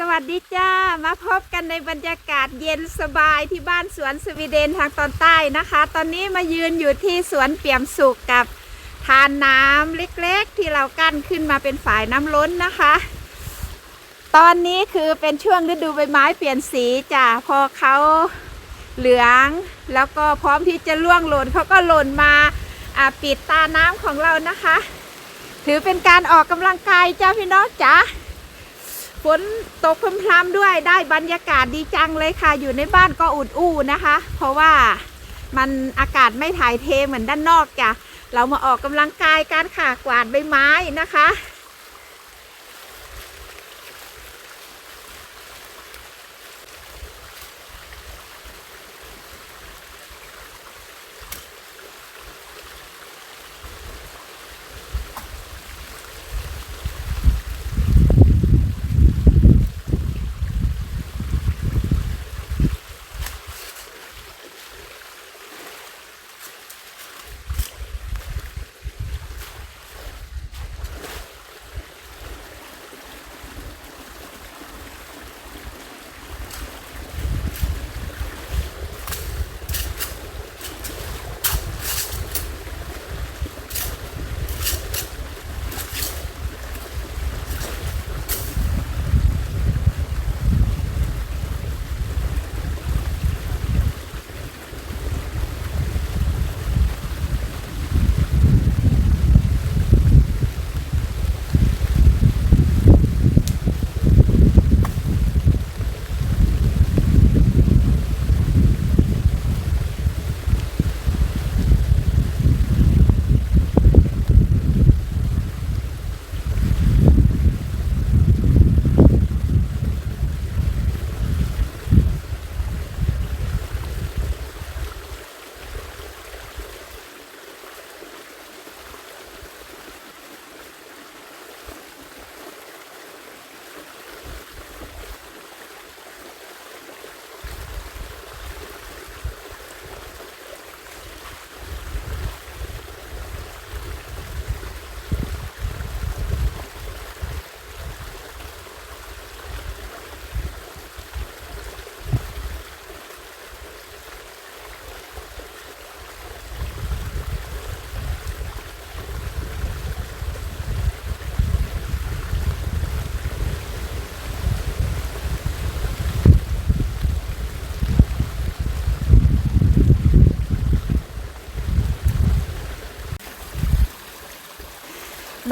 สวัสดีจ้า มาพบกันในบรรยากาศเย็นสบายที่บ้านสวนสวีเดนทางตอนใต้นะคะ ตอนนี้มายืนอยู่ที่สวนเปี่ยมสุขกับทานน้ำเล็กๆ ที่เรากั้นขึ้นมาเป็นฝายน้ำล้นนะคะ ตอนนี้คือเป็นช่วงฤดูใบไม้เปลี่ยนสีจ้ะพอเขาเหลืองแล้วก็พร้อมที่จะร่วงหล่นเขาก็หล่นมาอ่าปิดตาน้ำของเรานะคะ ถือเป็นการออกกำลังกายจ้าพี่น้องจ๋า ฝนตกพรำๆด้วยได้บรรยากาศดีจังเลยค่ะ อยู่ในบ้านก็อุดอู้นะคะ เพราะว่ามันอากาศไม่ถ่ายเทเหมือนด้านนอกจ้ะเรามาออกกำลังกายกันค่ะกวาดใบไม้นะคะ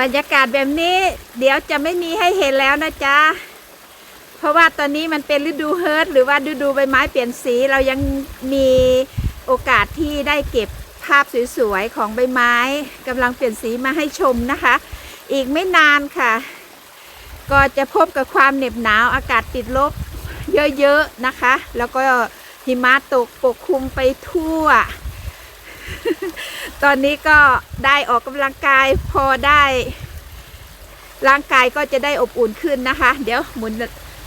บรรยากาศแบบนี้ เดี๋ยวจะไม่มีให้เห็นแล้วนะจ๊ะ เพราะว่าตอนนี้มันเป็นฤดูเฮิร์ตหรือว่าฤดูใบไม้เปลี่ยนสีเรายังมีโอกาสที่ได้เก็บภาพสวยๆของใบไม้กำลังเปลี่ยนสีมาให้ชมนะคะ อีกไม่นานค่ะ ก็จะพบกับความเหน็บหนาวอากาศติดลบเยอะๆนะคะ แล้วก็หิมะตกปกคลุมไปทั่ว ตอนนี้ก็ได้ออกกำลังกายพอได้ ร่างกายก็จะได้อบอุ่นขึ้นนะคะ เดี๋ยวหมุน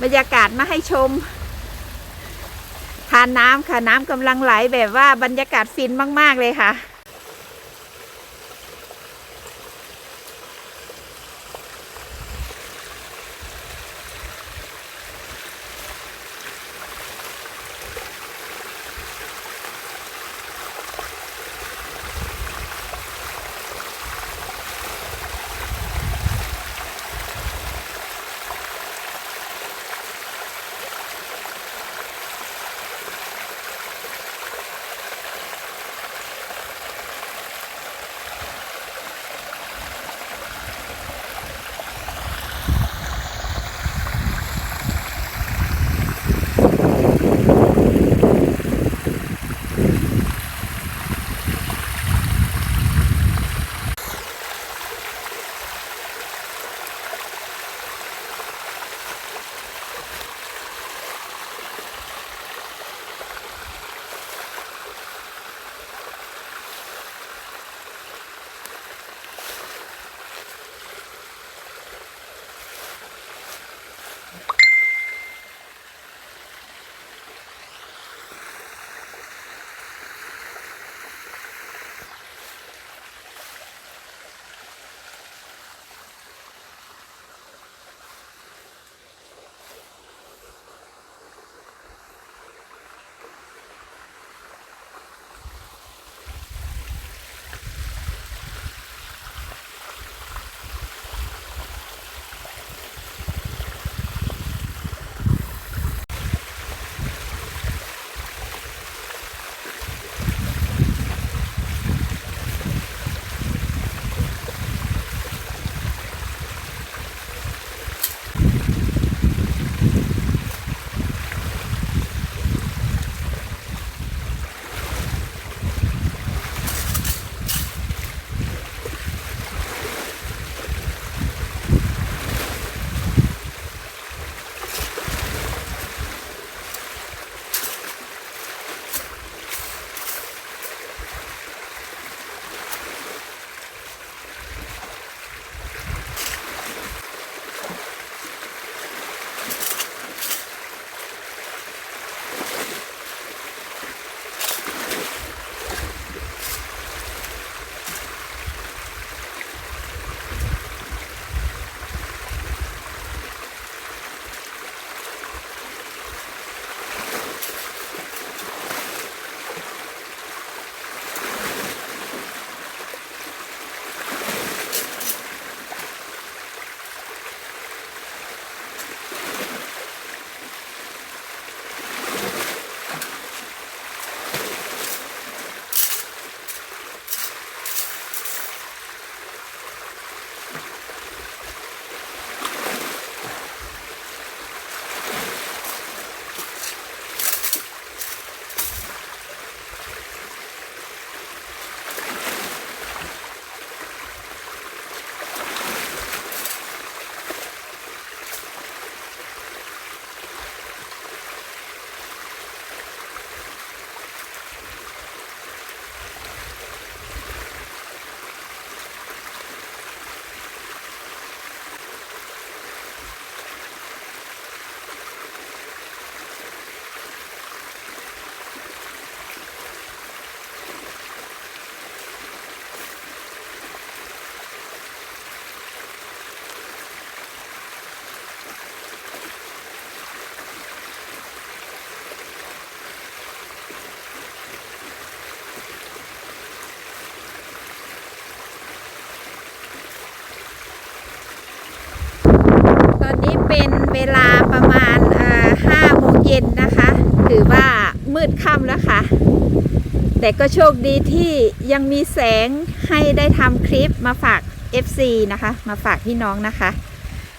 บรรยากาศมาให้ชม ทานน้ำค่ะน้ำกำลังไหลแบบว่าบรรยากาศฟินมาก ๆ เลยค่ะ ย็นนะคะ ถือว่ามืดค่ำแล้วค่ะ แต่ก็โชคดีที่ยังมีแสงให้ได้ทำคลิปมาฝาก FC นะคะ มาฝากพี่น้องนะคะ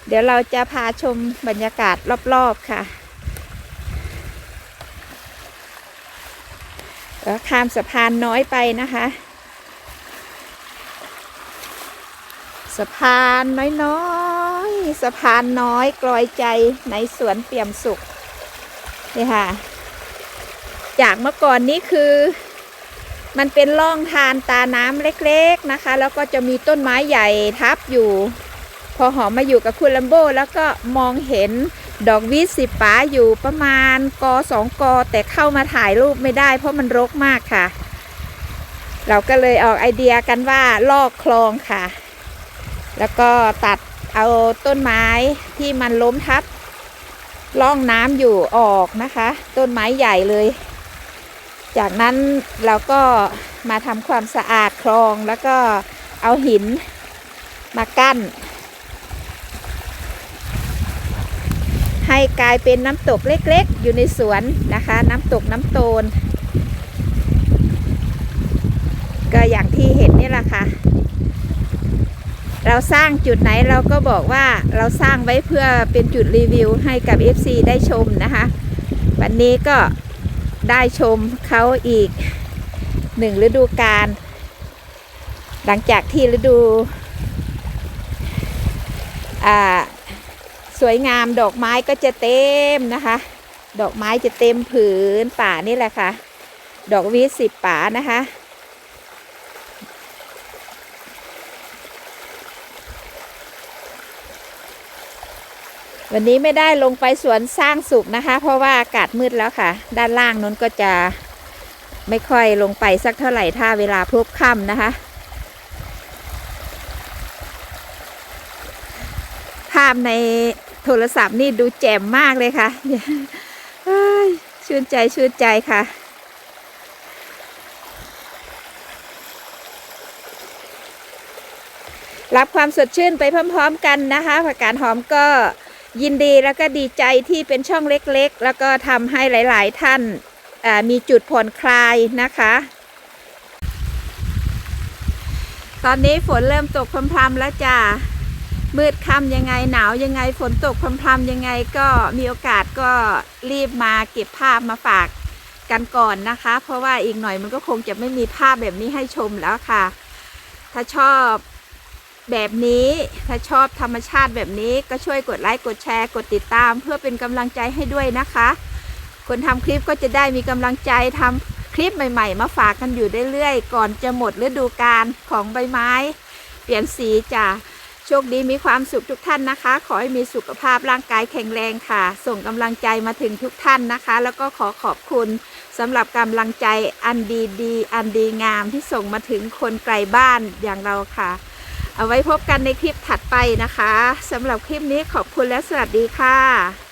เดี๋ยวเราจะพาชมบรรยากาศรอบๆค่ะแล้วข้ามสะพานน้อยไปนะคะ สะพานน้อยๆ สะพานน้อยกลอยใจในสวนเปี่ยมสุข นี่ค่ะ จากเมื่อก่อนนี้คือ มันเป็นร่องทานตาน้ำเล็กๆนะคะ แล้วก็จะมีต้นไม้ใหญ่ทับอยู่ พอหอมมาอยู่กับคุณลัมโบ แล้วก็มองเห็นดอกวิสิป๋าอยู่ประมาณกอสองกอ แต่เข้ามาถ่ายรูปไม่ได้ เพราะมันรกมากค่ะ เราก็เลยออกไอเดียกันว่าลอกคลองค่ะ แล้วก็ตัดเอาต้นไม้ที่มันล้มทับ ร่องน้ำอยู่ออกนะคะ ต้นไม้ใหญ่เลย จากนั้นเราก็มาทำความสะอาดคลองแล้วก็เอาหินมากั้น ให้กลายเป็นน้ำตกเล็กๆ อยู่ในสวนนะคะ น้ำตกน้ำโตน ก็อย่างที่เห็นนี่แหละค่ะ เราสร้างจุดไหนเราก็บอกว่าเราสร้างไว้เพื่อเป็นจุดรีวิวให้กับ FC ได้ชมนะคะ วันนี้ก็ได้ชมเขาอีกหนึ่งฤดูกาลหลังจากที่ฤดูสวยงามดอกไม้ก็จะเต็มนะคะ ดอกไม้จะเต็มผืนป่านี่แหละค่ะ ดอกวิสิบป่านะคะ วันนี้ไม่ได้ลงไปสวนสร้างสุขนะคะ เพราะว่าอากาศมืดแล้วค่ะ ด้านล่างนั้นก็จะไม่ค่อยลงไปสักเท่าไหร่ถ้าเวลาพบค่ำนะคะ ภาพในโทรศัพท์นี่ดูแจ่มมากเลยค่ะชื่นใจชื่นใจค่ะรับความสดชื่นไปพร้อม ๆ กันนะคะผักกาดหอมก็ ยินดีแล้วก็ดีใจที่เป็นช่องเล็กๆ แล้วก็ทำให้หลายๆท่านมีจุดผ่อนคลายนะคะ ตอนนี้ฝนเริ่มตกพรำๆแล้วจ้ามืดค่ำยังไงหนาวยังไงฝนตกพรำๆยังไงก็มีโอกาสก็รีบมาเก็บภาพมาฝากกันก่อนนะคะ เพราะว่าอีกหน่อยมันก็คงจะไม่มีภาพแบบนี้ให้ชมแล้วค่ะ ถ้าชอบ แบบนี้ถ้าชอบธรรมชาติแบบนี้ก็ช่วยกดไลค์กดแชร์ กดติดตาม เพื่อเป็นกำลังใจให้ด้วยนะคะ คนทำคลิปก็จะได้มีกำลังใจทำคลิปใหม่ ๆ มาฝากกันอยู่เรื่อยๆก่อนจะหมดฤดูกาลของใบไม้ เปลี่ยนสีจ้ะโชคดีมีความสุขทุกท่านนะคะ ขอให้มีสุขภาพร่างกายแข็งแรงค่ะ ส่งกำลังใจมาถึงทุกท่านนะคะ แล้วก็ขอขอบคุณสำหรับกำลังใจอันดีๆอันดีงามที่ส่งมาถึงคนไกลบ้านอย่างเราค่ะ เอาไว้พบกันในคลิปถัดไปนะคะสำหรับคลิปนี้ขอบคุณและสวัสดีค่ะ